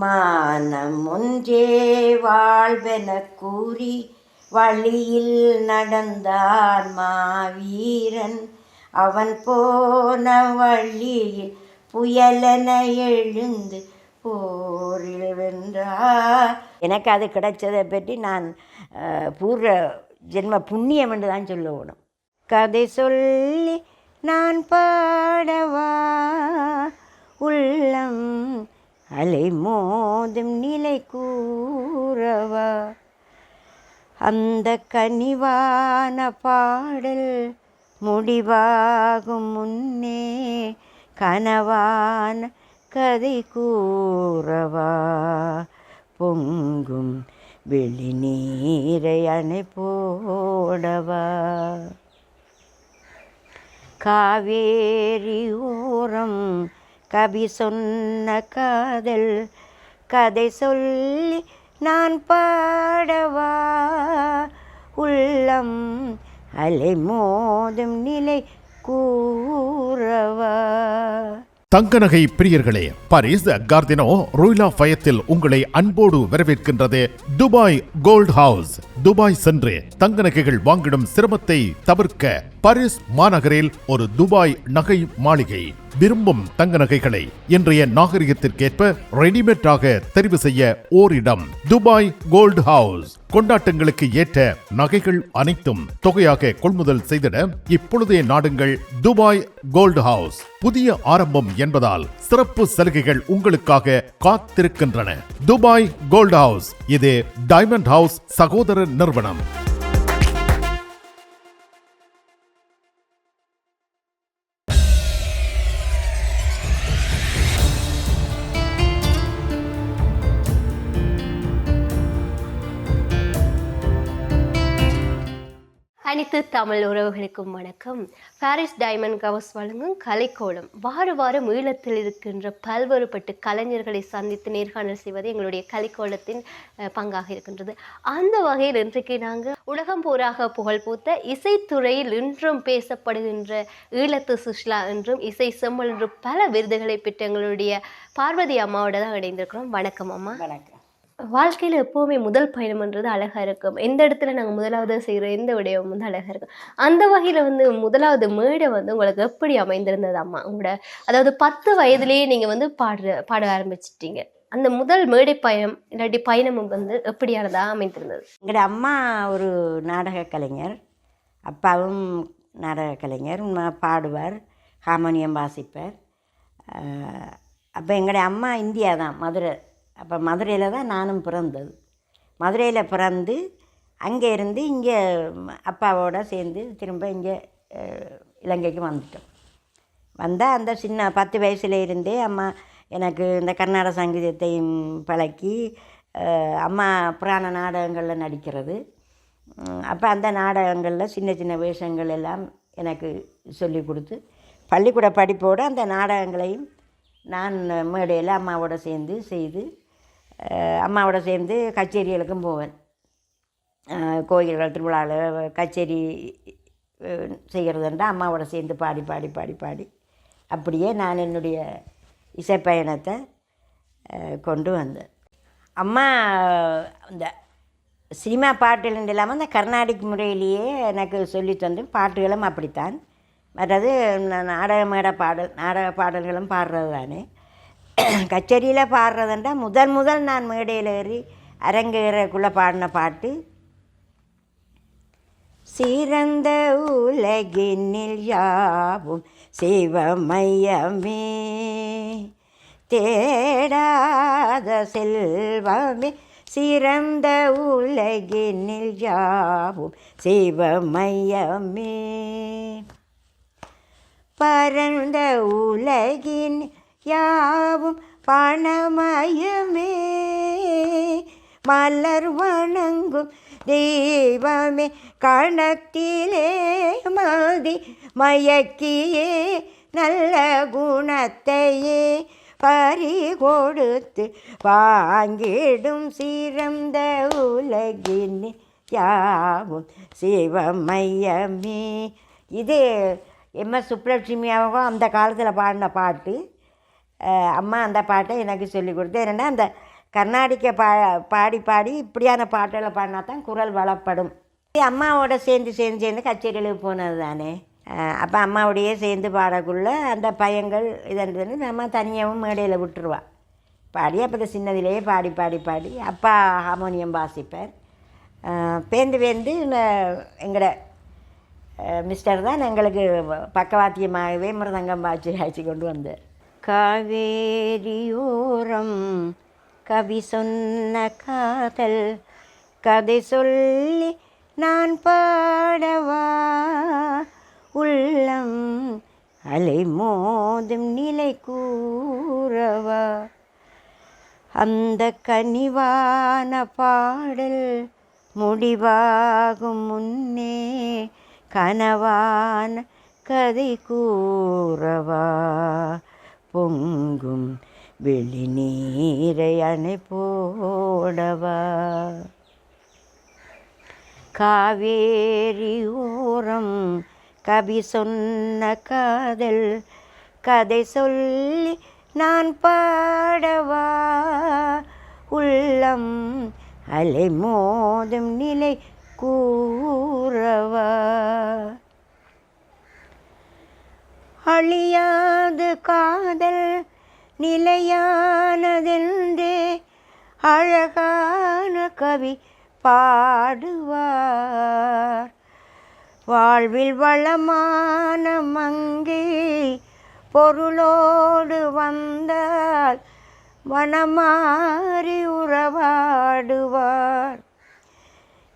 மானம் ஒன்றே வாழ்வெனக் கூறி வழியில் நடந்தான் மாவீரன். அவன் போன வழியில் புயலென எழுந்து போரில் வென்றார். எனக்கு அது கிடைச்சதை பற்றி நான் பூர்வ ஜென்ம புண்ணியம் என்று தான் சொல்லணும் கதை சொல்லி நான் பாடவா உள்ளம் அலை மோதும் நிலை கூறவா? அந்த கனிவான பாடல் முடிவாகும் முன்னே கனவான கதை கூறவா? பொங்கும் வெளி நீரை அணை போடவா? காவேரி ஓரம் கவி சொன்ன காதல் கதை சொல்லி நான் பாடவா? உள்ளம் அலை மோதும் நிலை கூறவா? தங்கநகை பிரியர்களே பாரிஸ் கார்தினோ ரோய்லா ஃபயத்தில் உங்களை அன்போடு வரவேற்கின்றது துபாய் கோல்ட் ஹவுஸ். துபாய் சென்று தங்க நகைகள் வாங்கிடும் சிரமத்தை தவிர்க்க பாரிஸ் மாநகரில் ஒரு துபாய் நகை மாளிகை. விரும்பும் தங்க நகைகளை இன்றைய நாகரிகத்திற்கேற்ப ரெடிமேடாக தெரிவு செய்ய ஓரிடம் துபாய் கோல்ட் ஹவுஸ். கொண்டாட்டங்களுக்கு ஏற்ற நகைகள் அனைத்தும் தொகையாக கொள்முதல் செய்திட இப்பொழுதைய நாடுங்கள் துபாய் கோல்ட் ஹவுஸ். புதிய ஆரம்பம் என்பதால் சிறப்பு சலுகைகள் உங்களுக்காக காத்திருக்கின்றன. துபாய் கோல்டு ஹவுஸ் இது டைமண்ட் ஹவுஸ் சகோதர நிறுவனம். அனைத்து தமிழ் உறவுகளுக்கும் வணக்கம். பாரிஸ் டைமண்ட் கவர்ஸ் வழங்கும் கலைக்கோலம். வார வாரம் ஈழத்தில் இருக்கின்ற பல்வேறுபட்ட கலைஞர்களை சந்தித்து நேர்காணல் செய்வது எங்களுடைய கலைக்கோளத்தின் பங்காக இருக்கின்றது. அந்த வகையில் இன்றைக்கு நாங்கள் உலகம் போராக புகழ்பூத்த இசைத்துறையில் இன்றும் பேசப்படுகின்ற ஈழத்து சுஷ்லா என்றும் இசை செம்மல் என்றும் பல விருதுகளை பெற்ற எங்களுடைய பார்வதி அம்மாவோட தான் இணைந்திருக்கிறோம். வணக்கம் அம்மா. வணக்கம். வாழ்க்கையில் எப்போவுமே முதல் பயணம்ன்றது அழகாக இருக்கும். எந்த இடத்துல நாங்கள் முதலாவது செய்கிற எந்த விடயம் வந்து அழகாக இருக்கும். அந்த வகையில் வந்து முதலாவது மேடை வந்து உங்களுக்கு எப்படி அமைந்திருந்தது அம்மா உங்களோட அதாவது பத்து வயதிலேயே நீங்கள் வந்து பாடுற பாட ஆரம்பிச்சிட்டீங்க. அந்த முதல் மேடை பயணம் இல்லாட்டி பயணமும் வந்து எப்படியானதாக அமைந்திருந்தது? எங்களோட அம்மா ஒரு நாடக கலைஞர். அப்பாவும் நாடக கலைஞர். பாடுவார் ஹார்மோனியம் வாசிப்பார். அப்போ எங்களுடைய அம்மா இந்தியா தான் மதுரை. அப்போ மதுரையில் தான் நானும் பிறந்தது. மதுரையில் பிறந்து அங்கே இருந்து இங்கே அப்பாவோட சேர்ந்து திரும்ப இங்கே இலங்கைக்கு வந்துட்டோம். வந்தால் அந்த சின்ன பத்து வயசுல இருந்தே அம்மா எனக்கு இந்த கர்நாடக சங்கீதத்தையும் பழக்கி அம்மா புராண நாடகங்களில் நடிக்கிறது. அப்போ அந்த நாடகங்களில் சின்ன சின்ன வேஷங்கள் எல்லாம் எனக்கு சொல்லி கொடுத்து பள்ளிக்கூட படிப்போடு அந்த நாடகங்களையும் நான் மேடையில் அம்மாவோட சேர்ந்து செய்து அம்மாவோட சேர்ந்து கச்சேரிகளுக்கும் போவேன். கோயில்கள் திருவிழாவில் கச்சேரி செய்கிறதுன்றா அம்மாவோட சேர்ந்து பாடி பாடி பாடி பாடி. அப்படியே நான் என்னுடைய இசைப்பயணத்தை கொண்டு வந்தேன். அம்மா இந்த சினிமா பாட்டுகள் இல்லாமல் அந்த கர்நாடிக் முறையிலேயே எனக்கு சொல்லி தந்து பாட்டுகளும் அப்படித்தான். மற்றது நான் நாடக மேட பாடல் நாடக பாடல்களும் பாடுறது தானே கச்சேரியில் பாடுறதுண்டா. முதல் முதல் நான் மேடையில் ஏறி அரங்கேறக்குள்ளே பாடின பாட்டு. சிறந்த உலகினில் யாவும் சிவமயமே. தேடாத செல்வமே. சிறந்த உலகினில் யாவும் சிவமயமே. பரந்த உலகின் யாவும் பணமயமே. மலர் வணங்கும் தெய்வமே கணத்திலே மதி மயக்கியே நல்ல குணத்தையே பறி கொடுத்து வாங்கிடும் சிறந்த உலகின் யாவும் சிவமையமே. இது எம் எஸ் எம்எஸ் அவங்க அந்த காலத்தில் பாடின பாட்டு. அம்மா அந்த பாட்டை எனக்கு சொல்லி கொடுத்து என்னென்னா அந்த கர்நாடிக்க பா பாடி பாடி இப்படியான பாட்டெல்லாம் பாடினா தான் குரல் வளப்படும். அம்மாவோட சேர்ந்து சேர்ந்து சேர்ந்து கச்சேரிகளுக்கு போனது தானே. அப்போ அம்மாவோடையே சேர்ந்து பாடக்குள்ளே அந்த பயங்கள் இதன்றது நம்ம தனியாகவும் மேடையில் விட்டுருவா. பாடி அப்போ சின்னதிலேயே பாடி பாடி பாடி அப்பா ஹார்மோனியம் வாசிப்பார் பேந்து பேந்து எங்களோட மிஸ்டர் தான் எங்களுக்கு பக்கவாத்தியமாகவே மிருதங்கம் பாய்ச்சி அழைச்சி கொண்டு வந்தார். காவேரியோரம் கவி சொன்ன காதல் கதை சொல்லி நான் பாடவா? உள்ளம் அலை மோதும் நிலை கூறவா? அந்த கனிவான பாடல் முடிவாகும் முன்னே கனவான கதை கூறவா? பொங்கும் வெளி நீரை அணை போடவா காவேரி ஓரம் கவி சொன்ன காதல் கதை சொல்லி நான் பாடவா? உள்ளம் அலை மோதும் நிலை கூறவா? அழியாது காதல் நிலையானதென்றே அழகான கவி பாடுவார். வாழ்வில் வளமான மங்கி பொருளோடு வந்தால் வனமாறி உறவாடுவார்.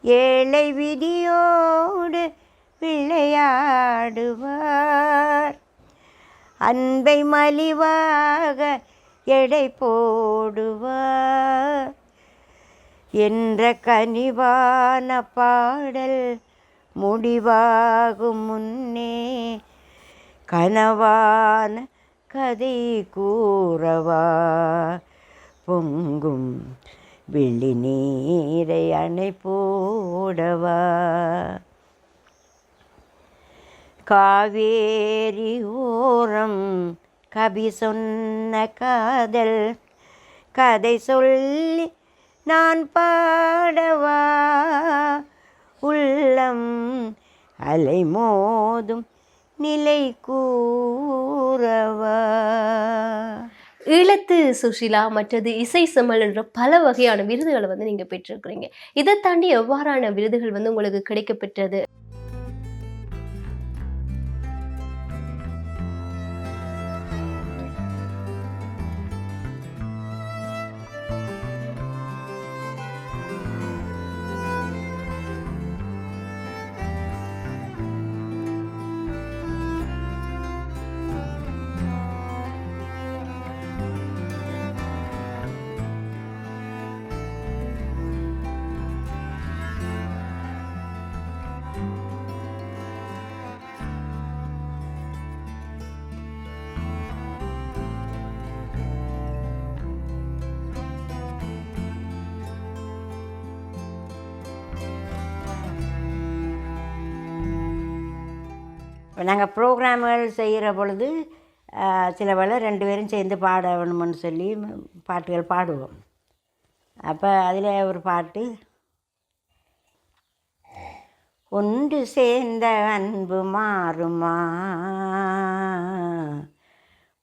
ஏழை விதியோடு விளையாடுவார். அன்பை மலிவாக எடை போடுவார் என்ற கனிவான பாடல் முடிவாகும் முன்னே கனவான கதை கூறவா. பொங்கும் வெள்ளி நீரை அணை போடவா. காவேரி ஓரம் கவி சொன்ன காதல். கதை சொல்லி நான் பாடவா? உள்ளம் அலை மோதும் நிலை கூறவா? ஈழத்து சுஷிலா மற்றது இசை செம்மல் என்ற பல வகையான விருதுகளை வந்து நீங்கள் பெற்றிருக்கிறீங்க. இதை தாண்டி எவ்வாறான விருதுகள் வந்து உங்களுக்கு கிடைக்கப்பெற்றது? நாங்கள் ப்ரோக்ராம்கள் செய்கிற பொழுது சில வேளை ரெண்டு பேரும் சேர்ந்து பாட சொல்லி பாட்டுகள் பாடுவோம். அப்போ அதில் ஒரு பாட்டு ஒன்று சேர்ந்த அன்பு மாறுமா?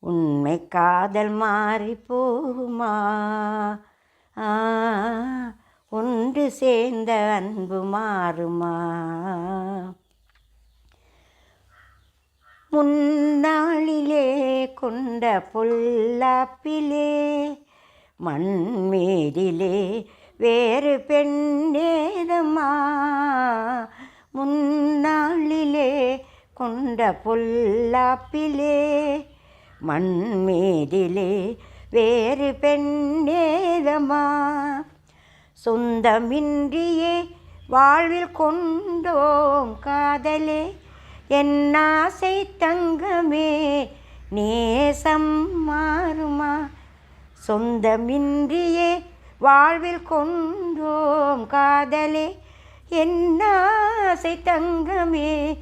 உண்மை காதல் மாறி போகுமா ஒன்று சேர்ந்த அன்பு மாறுமா? முன்னாளிலே கொண்ட பொல்லாப்பிலே மண்மேதிலே வேறு பெண்ணேதம்மா. முன்னாளிலே கொண்ட பொல்லாப்பிலே மண்மேதிலே வேறு பெண்ணேதம்மா. சொந்தமின்றியே வாழ்வில் கொண்டோம் காதலே என் ஆசை தங்கமே நேசம் மாறுமா? சொந்தமின்றியே வாழ்வில் கொண்டோம் காதலே என் ஆசை தங்கமே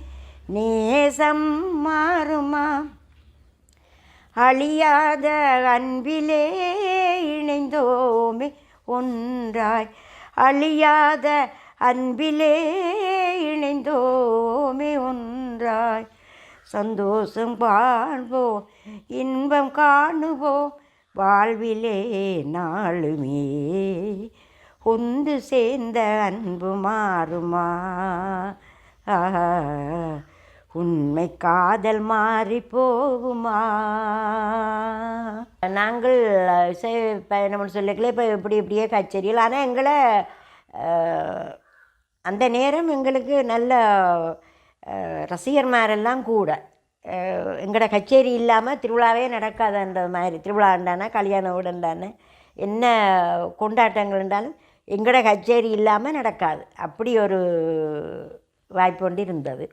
நேசம் மாறுமா? அழியாத அன்பிலே இணைந்தோமே ஒன்றாய் அழியாத அன்பிலே இணைந்தோமே ஒன்றாய். சந்தோஷம் வாழ்வோம் இன்பம் காணுவோ வாழ்விலே நாளுமே. ஒன்று சேர்ந்த அன்பு மாறுமா? உண்மை காதல் மாறி போகுமா? நாங்கள் இசை பயணம்னு சொல்லிக்கல இப்போ இப்படி இப்படியே கச்சேரியில். ஆனால் எங்களை அந்த நேரம் எங்களுக்கு நல்ல ரசிகர்மாரெல்லாம் கூட. எங்களோட கச்சேரி இல்லாமல் திருவிழாவே நடக்காதன்ற மாதிரி. திருவிழாண்டானா கல்யாண வீடுண்டானே என்ன கொண்டாட்டங்கள் இருந்தாலும் எங்களோட கச்சேரி இல்லாமல் நடக்காது. அப்படி ஒரு வாய்ப்பு ஒன்று இருந்தது.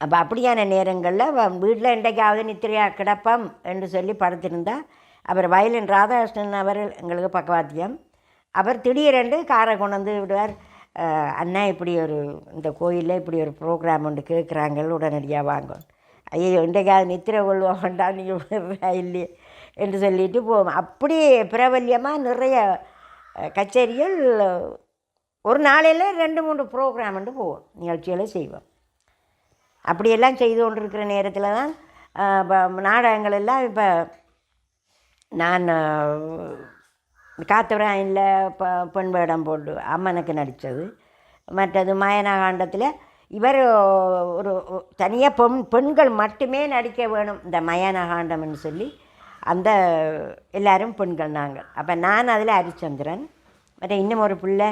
அப்போ அப்படியான நேரங்களில் வீட்டில் இன்றைக்காவது நித்திரையா கிடப்பம் என்று சொல்லி படுத்திருந்தா அவர் வயலின் ராதாகிருஷ்ணன் அவர் எங்களுக்கு பக்கவாத்தியம். அப்புறம் திடீரென்று காரை கொண்டு வந்து விடுவார். அண்ணா இப்படி ஒரு இந்த கோயிலில் இப்படி ஒரு ப்ரோக்ராம் ஒன்று கேட்குறாங்க உடனடியாக வாங்க. ஐயோ இன்றைக்காவது நித்திரை கொள்வோம் வேண்டாம் நீங்கள் இல்லையே என்று சொல்லிட்டு போவோம். அப்படி பிரபல்யமாக நிறைய கச்சேரிகள் ஒரு நாளையில் ரெண்டு மூன்று ப்ரோக்ராம் வந்து போவோம் நிகழ்ச்சிகளை செய்வோம். அப்படியெல்லாம் செய்து கொண்டிருக்கிற நேரத்தில் தான் இப்போ நாடகங்கள் எல்லாம் இப்போ நான் காத்தவராயனில் ப பெண் வேடம் போட்டு அம்மனுக்கு நடித்தது. மற்றது மயனகாண்டத்தில் இவர் ஒரு தனியாக பெண் பெண்கள் மட்டுமே நடிக்க வேணும் இந்த மயனகாண்டம்னு சொல்லி. அந்த எல்லாரும் பெண்கள் நாங்கள். அப்போ நான் அதில் ஹரிச்சந்திரன் மற்ற இன்னும் ஒரு பிள்ளை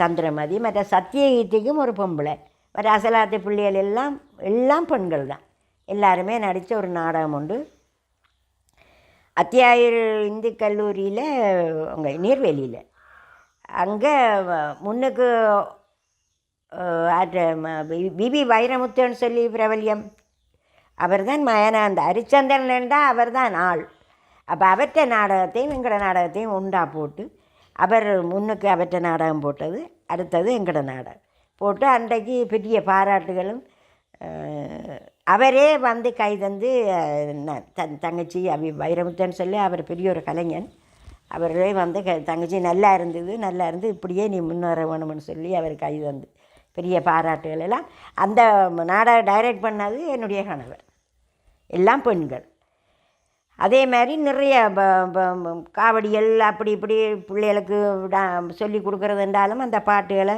சந்திரமதி மற்ற சத்தியகீர்த்திக்கும் ஒரு பொம்பளை. மற்ற அசலாத்து பிள்ளைகள் எல்லாம் எல்லாம் பெண்கள் தான். எல்லாருமே நடித்த ஒரு நாடகம் உண்டு. அத்தியாயர் இந்து கல்லூரியில் அங்கே நீர்வேலியில். அங்கே முன்னுக்கு அஹ், ஆற்ற வைரமுத்துன்னு சொல்லி பிரபல்யம். அவர் தான் மயனா அந்த ஹரிச்சந்திரன்டா அவர் தான் ஆள். அப்போ அவற்ற நாடகத்தையும் எங்களோட நாடகத்தையும் உண்டா போட்டு அவர் முன்னுக்கு அவற்ற நாடகம் போட்டது அடுத்தது எங்களோட நாடகம். போட்டு அன்றைக்கு பெரிய பாராட்டுகளும் அவரே வந்து கை தந்து தன் தங்கச்சி அவி வைரமுத்தன்னு சொல்லி அவர் பெரிய ஒரு கலைஞன். அவரே வந்து க தங்கச்சி நல்லா இருந்தது நல்லா இருந்து இப்படியே நீ முன்னேற வேணும்னு சொல்லி அவர் கை தந்து. பெரிய பாராட்டுகள் எல்லாம். அந்த நாடக டைரக்ட் பண்ணது என்னுடைய கணவர். எல்லாம் பெண்கள். அதே மாதிரி நிறைய ப- ப- காவடிகள் அப்படி இப்படி பிள்ளைகளுக்கு டா- கொடுக்குறது என்றாலும் அந்த பாட்டுகளை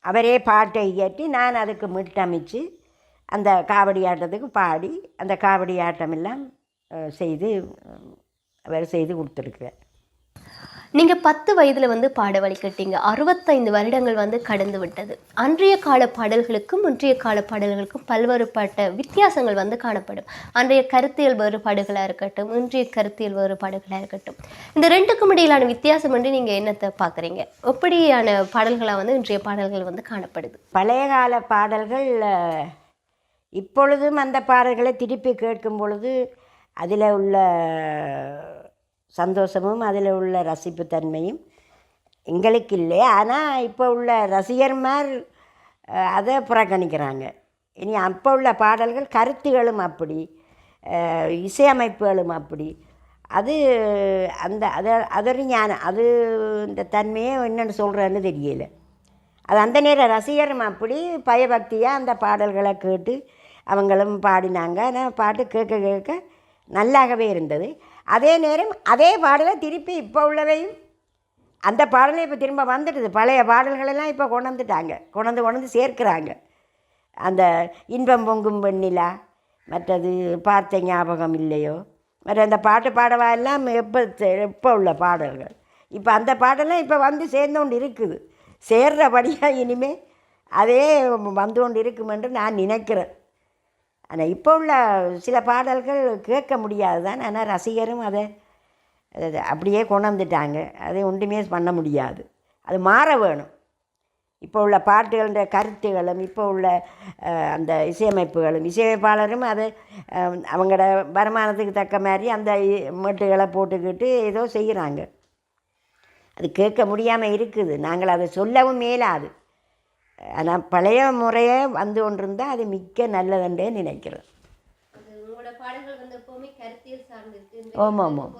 அவரே பாட்டை இயற்றி நான் அதுக்கு மீட்டமைச்சு அந்த காவடி ஆட்டத்துக்கு பாடி அந்த காவடி ஆட்டம் எல்லாம் அஹ், செய்து அவர் செய்து கொடுத்துருக்குறார். நீங்க பத்து வயதுல வந்து பாட வழிகட்டீங்க அறுபத்தைந்து வருடங்கள் வந்து கடந்து விட்டது. அன்றைய கால பாடல்களுக்கும் இன்றைய கால பாடல்களுக்கும் பல்வேறுபட்ட வித்தியாசங்கள் வந்து காணப்படும். அன்றைய கருத்தியல் வேறுபாடுகளாக இருக்கட்டும் இன்றைய கருத்தியல் வேறுபாடுகளாக இருக்கட்டும். இந்த ரெண்டுக்கும் இடையிலான வித்தியாசம் வந்து நீங்க என்னத்தை பார்க்குறீங்க எப்படியான பாடல்களாக வந்து இன்றைய பாடல்கள் வந்து காணப்படுது? பழைய கால பாடல்கள் இப்பொழுதும் அந்த பாடல்களை திருப்பி கேட்கும் பொழுது அதில் உள்ள சந்தோஷமும் அதில் உள்ள ரசிப்புத்தன்மையும் எங்களுக்கு இல்லை. ஆனால் இப்போ உள்ள ரசிகர்மார் அதை புறக்கணிக்கிறாங்க. இனி அப்போ உள்ள பாடல்கள் கருத்துகளும் அப்படி இசையமைப்புகளும் அப்படி. அது அந்த அதை அதொரு ஞானம் அது இந்த தன்மையை என்னென்னு சொல்கிறேன்னு தெரியல. அது அந்த நேரம் ரசிகரும் அப்படி பயபக்தியாக அந்த பாடல்களை கேட்டு அவங்களும் பாடினாங்க. ஆனால் பாட்டு கேட்க கேட்க நல்லாகவே இருந்தது. அதே நேரம் அதே பாடலை திருப்பி இப்போ உள்ளவையும் அந்த பாடலை இப்போ திரும்ப வந்துடுது. பழைய பாடல்களெல்லாம் இப்போ கொண்டாந்துட்டாங்க கொண்டாந்து கொண்டாந்து சேர்க்குறாங்க. அந்த இன்பம் பொங்கும் வெண்ணிலா மற்றது பார்த்த ஞாபகம் இல்லையோ? மற்ற அந்த பாட்டு பாடவா எல்லாம் எப்போ எப்போ உள்ள பாடல்கள்? இப்போ அந்த பாடலாம் இப்போ வந்து சேர்ந்து கொண்டு இருக்குது. சேர்றபடியாக இனிமேல் அதே வந்து கொண்டு இருக்கும் என்று நான் நினைக்கிறேன். ஆனால் இப்போ உள்ள சில பாடல்கள் கேட்க முடியாது. தான் ஆனால் ரசிகரும் அதை அதை அப்படியே கொண்டு வந்துட்டாங்க. அதை ஒன்றுமே பண்ண முடியாது. அது மாற வேணும். இப்போ உள்ள பாட்டுகள கருத்துகளும் இப்போ உள்ள அந்த இசையமைப்புகளும் இசையமைப்பாளரும் அதை அவங்களோட வருமானத்துக்கு தக்க மாதிரி அந்த இ- மெட்டுகளை போட்டுக்கிட்டு ஏதோ செய்கிறாங்க அது கேட்க முடியாமல் இருக்குது. நாங்கள் அதை சொல்லவும் மேலாது ஆனால் பழைய முறையே வந்து கொண்டிருந்தால் அது மிக்க நல்லதுன்றே நினைக்கிறேன். ஆமாம் ஆமாம்.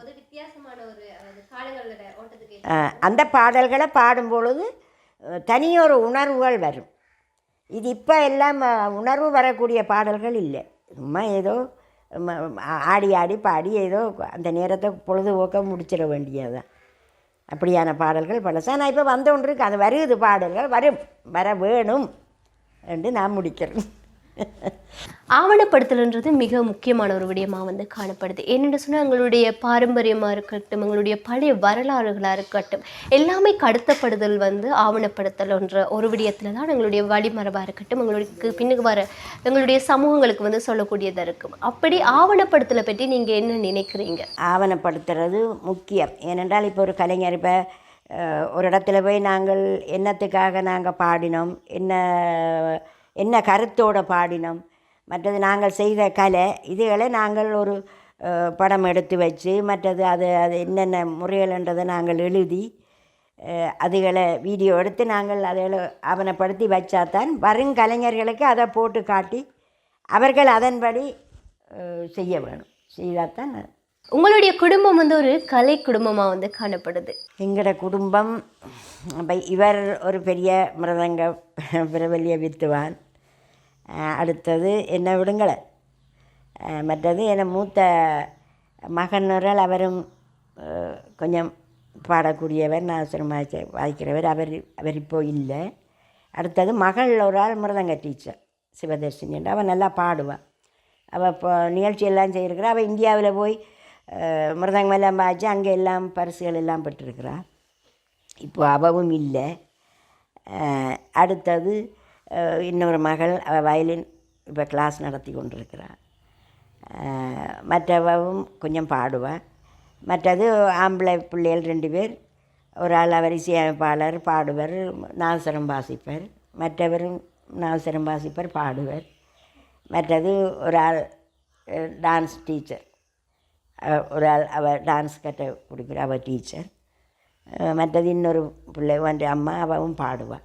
அந்த பாடல்களை பாடும் பொழுது தனியொரு உணர்வுகள் வரும். இது இப்போ எல்லாம் உணர்வு வரக்கூடிய பாடல்கள் இல்லை. சும்மா ஏதோ ஆடி ஆடி பாடி ஏதோ அந்த நேரத்தை பொழுதுபோக்க முடிச்சிட வேண்டியதுதான். அப்படியான பாடல்கள் பழசா நான் இப்போ வந்த ஒன்று அது வருது பாடல்கள். வரும். வர வேணும். என்று நான் முடிக்கிறேன். ஆவணப்படுத்தல்ன்றது மிக முக்கியமான ஒரு விடயமாக வந்து காணப்படுது. என்னென்னு சொன்னால் எங்களுடைய பாரம்பரியமாக இருக்கட்டும் எங்களுடைய பழைய வரலாறுகளாக இருக்கட்டும் எல்லாமே கடத்தப்படுதல் வந்து ஆவணப்படுத்தல்ன்ற ஒரு விடயத்தில் தான் எங்களுடைய வழிமரபாக இருக்கட்டும் எங்களுக்கு பின்னுக்கு வர எங்களுடைய சமூகங்களுக்கு வந்து சொல்லக்கூடியதாக இருக்கும். அப்படி ஆவணப்படுத்தலை பற்றி நீங்கள் என்ன நினைக்கிறீங்க? ஆவணப்படுத்துறது முக்கியம். ஏனென்றால் இப்போ ஒரு கலைஞர் இப்போ ஒரு இடத்துல போய் நாங்கள் என்னத்துக்காக நாங்கள் பாடினோம் என்ன என்ன கருத்தோட பாடினோம்? மற்றது நாங்கள் செய்த கலை இதுகளை நாங்கள் ஒரு படம் எடுத்து வச்சு மற்றது அது அது என்னென்ன முறைகள்ன்றதை நாங்கள் எழுதி அதுகளை வீடியோ எடுத்து நாங்கள் அதுகளை ஆவணப்படுத்தி வச்சாதான் வரும் கலைஞர்களுக்கு அதை போட்டு காட்டி அவர்கள் அதன்படி செய்ய வேணும். செய்தால் தான் உங்களுடைய குடும்பம் வந்து ஒரு கலை குடும்பமாக வந்து காணப்படுது. எங்களோட குடும்பம் இவர் ஒரு பெரிய மிருதங்க பிரபல்ய வித்துவான். அடுத்தது என்னை விடுங்களை. மற்றது என் மூத்த மகனுரல் அவரும் கொஞ்சம் பாடக்கூடியவர் நான் சிரமாச்சு வாய்க்கிறவர். அவர் அவர் இப்போ இல்லை. அடுத்தது மகள் ஒரு ஆள் மிருதங்க டீச்சர் சிவதர்ஷினி என்று. அவள் நல்லா பாடுவாள் அவள் இப்போ நிகழ்ச்சி எல்லாம் அவள் இந்தியாவில் போய் அஹ், மிருதங்கம் எல்லாம் பாய்ச்சி அங்கே எல்லாம் பரிசுகள் எல்லாம் பெற்றிருக்கிறா. இப்போ அவவும் இல்லை. அடுத்தது இன்னொரு மகள் அவள் வயலின் இப்போ கிளாஸ் நடத்தி கொண்டிருக்கிறாள் மற்றவும் கொஞ்சம் பாடுவாள் மற்றது ஆம்பளை பிள்ளைகள் ரெண்டு பேர். ஒரு ஆள் அவர் இசையமைப்பாளர் பாடுவர் நாசரம் வாசிப்பர். மற்றவரும் நாசரம் வாசிப்பர் பாடுவர். மற்றது ஒரு ஆள் டான்ஸ் டீச்சர் ஒரு ஆள் அவர் டான்ஸ் கற்று கொடுக்குற அவள் டீச்சர் மற்றது இன்னொரு பிள்ளை வந்து அம்மா அவவும் பாடுவாள்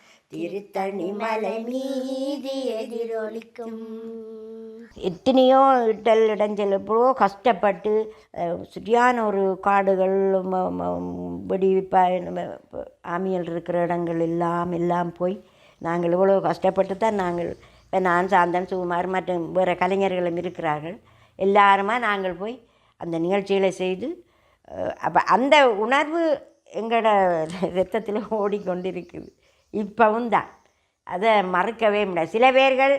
திருத்தணி மலை மீது எதிரொலிக்கும். எத்தனையோ இடல் இடைஞ்சல் எவ்வளோ கஷ்டப்பட்டு சரியான ஒரு காடுகள் ம- வெடி ஆமியல் இருக்கிற இடங்கள் எல்லாம் எல்லாம் போய் நாங்கள் இவ்வளோ கஷ்டப்பட்டு தான் நாங்கள் இப்போ நான் சாந்தன் சுகுமார் மற்றும் வேறு கலைஞர்களும் இருக்கிறார்கள். எல்லாருமா நாங்கள் போய் அந்த நிகழ்ச்சிகளை செய்து அப்போ அந்த உணர்வு எங்களோட ரத்தத்தில் ஓடிக்கொண்டிருக்குது. இப்போவும் தான் அதை மறக்கவே முடியாது. சில பேர்கள்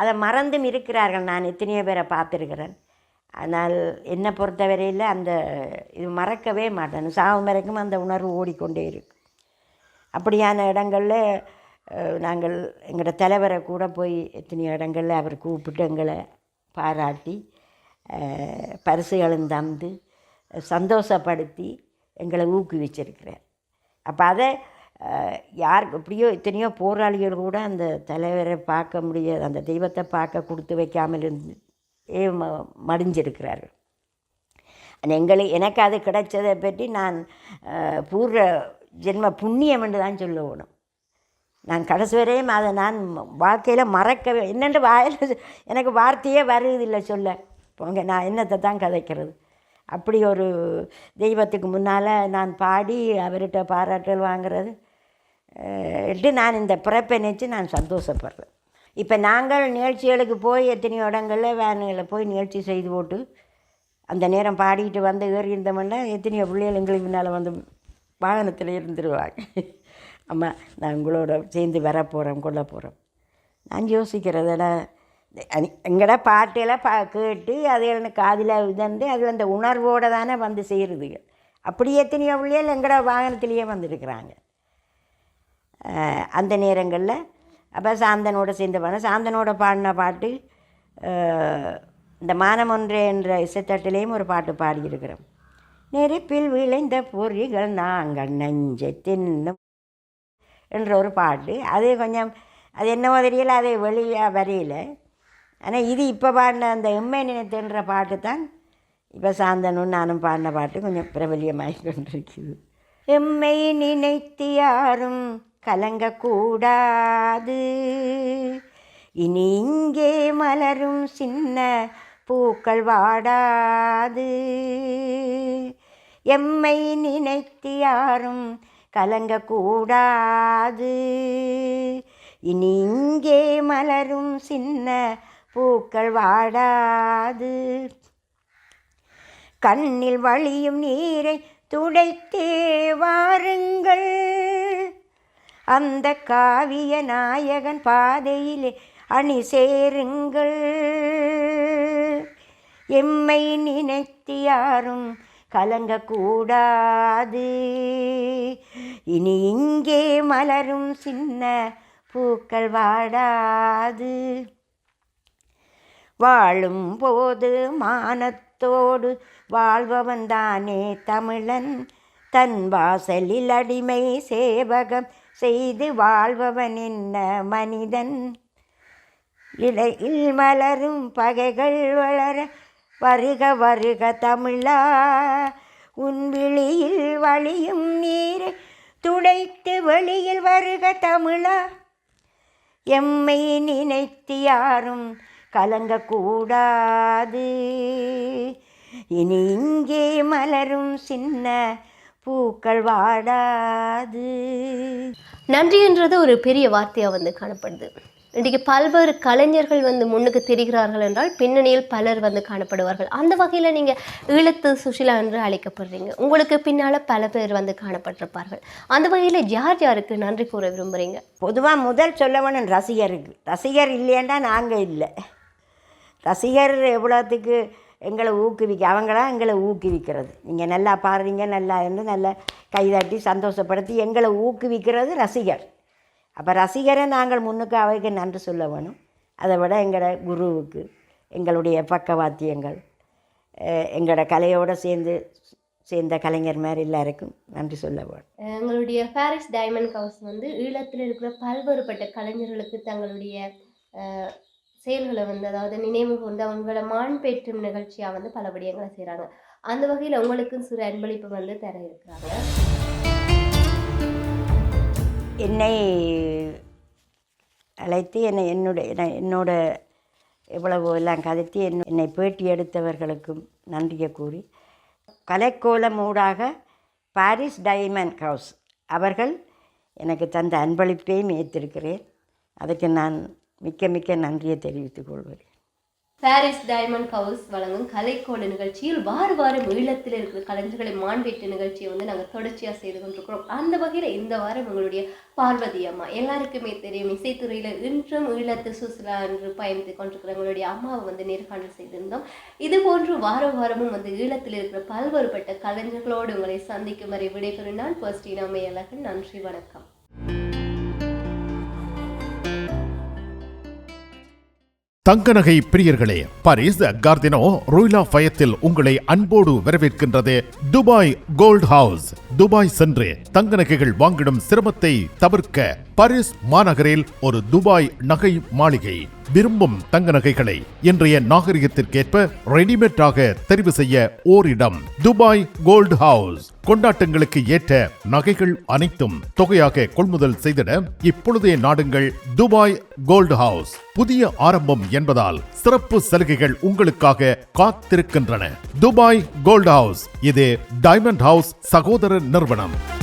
அதை மறந்தும் இருக்கிறார்கள். நான் எத்தனையோ பேரை பார்த்துருக்கிறேன். ஆனால் என்னை பொறுத்தவரையில் அந்த இது மறக்கவே மாட்டேன். சாகும் வரைக்கும் அந்த உணர்வு ஓடிக்கொண்டே இருக்கும். அப்படியான இடங்களில் நாங்கள் எங்களோட தலைவரை கூட போய் எத்தனையோ இடங்களில் அவர் கூப்பிட்டு எங்களை பாராட்டி பரிசுகளும் தந்து சந்தோஷப்படுத்தி எங்களை ஊக்குவிச்சிருக்கிறார். அப்போ அதை யாருக்கு யார் எப்படியோ எத்தனையோ போராளிகள் கூட அந்த தலைவரை பார்க்க முடியாது அந்த தெய்வத்தை பார்க்க கொடுத்து வைக்காமல் இருந்து ம மடிஞ்சிருக்கிறார்கள். எங்களுக்கு எனக்கு அது கிடைச்சதை பற்றி நான் பூர்வ ஜென்ம புண்ணியம் என்று தான் சொல்லணும் நான் கடைசி வரையும் அதை நான் வாழ்க்கையில் மறக்கவே என்னென்று வாயில் எனக்கு வார்த்தையே வருதில்லை சொல்ல. போங்க நான் என்னத்தை தான் கதைக்கிறது? அப்படி ஒரு தெய்வத்துக்கு முன்னால் நான் பாடி அவர்கிட்ட பாராட்டல் வாங்குறது இட்டு நான் இந்த பிறப்பை நினச்சி நான் சந்தோஷப்படுறேன். இப்போ நாங்கள் நிகழ்ச்சிகளுக்கு போய் எத்தனையோ இடங்களில் வேனுகளில் போய் நிகழ்ச்சி செய்து போட்டு அந்த நேரம் பாடிட்டு வந்து ஏறி இருந்தோம்னா எத்தனையோ பிள்ளைகள் எங்களுக்கு முன்னால் வந்து வாகனத்தில் இருந்துருவாங்க. அம்மா நான் உங்களோட சேர்ந்து வர போகிறோம் கொள்ள போகிறோம் நான் யோசிக்கிறதட எங்கட பாட்டெல்லாம் பா கேட்டு அது எனக்கு காதில் இதந்து அது அந்த உணர்வோடு தானே வந்து செய்கிறதுங்க அப்படி எத்தனையோ பிள்ளைகள் எங்கட வாகனத்திலேயே வந்திருக்கிறாங்க. அந்த நேரங்களில் அப்போ சாந்தனோட சேர்ந்து பாடின சாந்தனோட பாடின பாட்டு இந்த மானம் என்ற இசைத்தட்டிலையும் ஒரு பாட்டு பாடியிருக்கிறோம். நெருப்பில் விளைந்த பொறிகள் நாங்கள் நெஞ்சை தின்னும் என்ற ஒரு பாட்டு. அது கொஞ்சம் அது என்னவோ தெரியல அது வெளியாக வரையில. ஆனால் இது இப்போ பாடின அந்த எம்மை நினைத்துன்ற பாட்டு தான் இப்போ சாந்தனும் நானும் பாடின பாட்டு கொஞ்சம் பிரபலியமாக கொண்டிருக்குது. எம்மை நினைத்து யாரும் கலங்கக்கூடாது. இனி இங்கே மலரும் சின்ன பூக்கள் வாடாது. எம்மை நினைத்து யாரும் கலங்கக்கூடாது. இனி இங்கே மலரும் சின்ன பூக்கள் வாடாது. கண்ணில் வழியும் நீரை துடைத்தே வாருங்கள். அந்த காவிய நாயகன் பாதையிலே அணி சேருங்கள் எம்மை நினைத்து யாரும் கலங்கக்கூடாது. இனி இங்கே மலரும் சின்ன பூக்கள் வாடாது. வாழும் போது மானத்தோடு வாழ்பவன் தானே தமிழன். தன் வாசலில் அடிமை சேவகம் செய்து வாழ்பவன் என்ன மனிதன். இலையில் மலரும் பகைகள் வளர வருக வருக தமிழா. உன் விழியில் வழியும் நீரை துடைத்து வெளியில் வருக தமிழா. எம்மை நினைத்து யாரும் கலங்கக்கூடாது. இனி இங்கே மலரும் சின்ன பூக்கள் வாடாது. நன்றின்றது ஒரு பெரிய வார்த்தையாக வந்து காணப்படுது. இன்றைக்கு பல்வேறு கலைஞர்கள் வந்து முன்னுக்கு தெரிகிறார்கள் என்றால் பின்னணியில் பலர் வந்து காணப்படுவார்கள். அந்த வகையில் நீங்கள் ஈழத்து சுஷிலா என்று அழைக்கப்படுறீங்க. உங்களுக்கு பின்னால் பல பேர் வந்து காணப்பட்டிருப்பார்கள். அந்த வகையில் யார் யாருக்கு நன்றி கூற விரும்புகிறீங்க பொதுவாக முதல் சொல்ல வேணும் ரசிகருக்கு. ரசிகர் இல்லையேண்டா நாங்கள் இல்லை. ரசிகர் எவ்வளோத்துக்கு எங்களை ஊக்குவிக்க அவங்களாம் எங்களை ஊக்குவிக்கிறது. நீங்கள் நல்லா பாடுறீங்க நல்லா என்று நல்லா கைதட்டி சந்தோஷப்படுத்தி எங்களை ஊக்குவிக்கிறது ரசிகர். அப்போ ரசிகரை நாங்கள் முன்னுக்கு அவைக்கு நன்றி சொல்ல வேணும். அதை விட எங்களோட குருவுக்கு எங்களுடைய பக்கவாத்தியங்கள் எங்களோட கலையோடு சேர்ந்து சேர்ந்த கலைஞர் மாதிரி எல்லாருக்கும் நன்றி சொல்ல வேணும். எங்களுடைய பாரிஸ் டைமண்ட் ஹவுஸ் வந்து ஈழத்தில் இருக்கிற பல்வேறுபட்ட கலைஞர்களுக்கு தங்களுடைய செயல்களை வந்து அதாவது நினைவு கொண்டு அவங்களோட மாண்பேற்றும் நிகழ்ச்சியாக வந்து பல விடயங்களை செய்கிறாங்க அந்த வகையில் உங்களுக்கும் சிறு அன்பளிப்பு வந்து தர இருக்கிறாங்க. என்னை அழைத்து என்னை என்னுடைய என்னோட எவ்வளவோ எல்லாம் கதைத்து என் என்னை பேட்டி எடுத்தவர்களுக்கும் நன்றியை கூறி கலைக்கோலம் ஊடாக பாரிஸ் டைமண்ட் ஹவுஸ் அவர்கள் எனக்கு தந்த அன்பளிப்பையும் ஏற்றிருக்கிறேன் அதுக்கு நான் மிக்க மிக்க நன்றியை தெரிவித்துக் கொள்கிறேன். பாரிஸ் டைமண்ட் ஹவுஸ் வழங்கும் கலைக்கோடு நிகழ்ச்சியில் வார வாரம் ஈழத்தில் இருக்கிற கலைஞர்களை மாண்பீட்டு நிகழ்ச்சியை வந்து நாங்கள் தொடர்ச்சியாக செய்து கொண்டிருக்கிறோம். அந்த வகையில் இந்த வாரம் எங்களுடைய பார்வதி அம்மா. எல்லாருக்குமே தெரியும் இசைத்துறையில் இன்றும் ஈழத்து சுசுலா என்று பயணித்து கொண்டிருக்கிற எங்களுடைய அம்மாவை வந்து நேர்காணல் செய்திருந்தோம். இது போன்று வாரம் வாரமும் வந்து ஈழத்தில் இருக்கிற பல்வேறுபட்ட கலைஞர்களோடு உங்களை சந்திக்கும் வரை விடைபெறும் நான் பர்ஸ்டினா மேலகன் நன்றி வணக்கம். தங்க நகை பிரியர்களே பாரிஸ் கார்தினோ ரூய்லா ஃபயத்தில் உங்களை அன்போடு வரவேற்கின்றது துபாய் கோல்ட் ஹவுஸ். துபாய் சென்று தங்க நகைகள் வாங்கிடும் சிரமத்தை தவிர்க்க பாரிஸ் மாநகரில் ஒரு துபாய் நகை மாளிகை. விரும்பும் தங்க நகைகளை இன்றைய நாகரிகத்திற்கேற்ப ரெடிமேடாக தெரிவு செய்ய ஓரிடம் துபாய் கோல்டு ஹவுஸ். கொண்டாட்டங்களுக்கு ஏற்ற நகைகள் அனைத்தும் தொகையாக கொள்முதல் செய்திட இப்பொழுதே நாடுங்கள் துபாய் கோல்டு ஹவுஸ். புதிய ஆரம்பம் என்பதால் சிறப்பு சலுகைகள் உங்களுக்காக காத்திருக்கின்றன. துபாய் கோல்ட் ஹவுஸ் இது டைமண்ட் ஹவுஸ் சகோதர நிறுவனம்.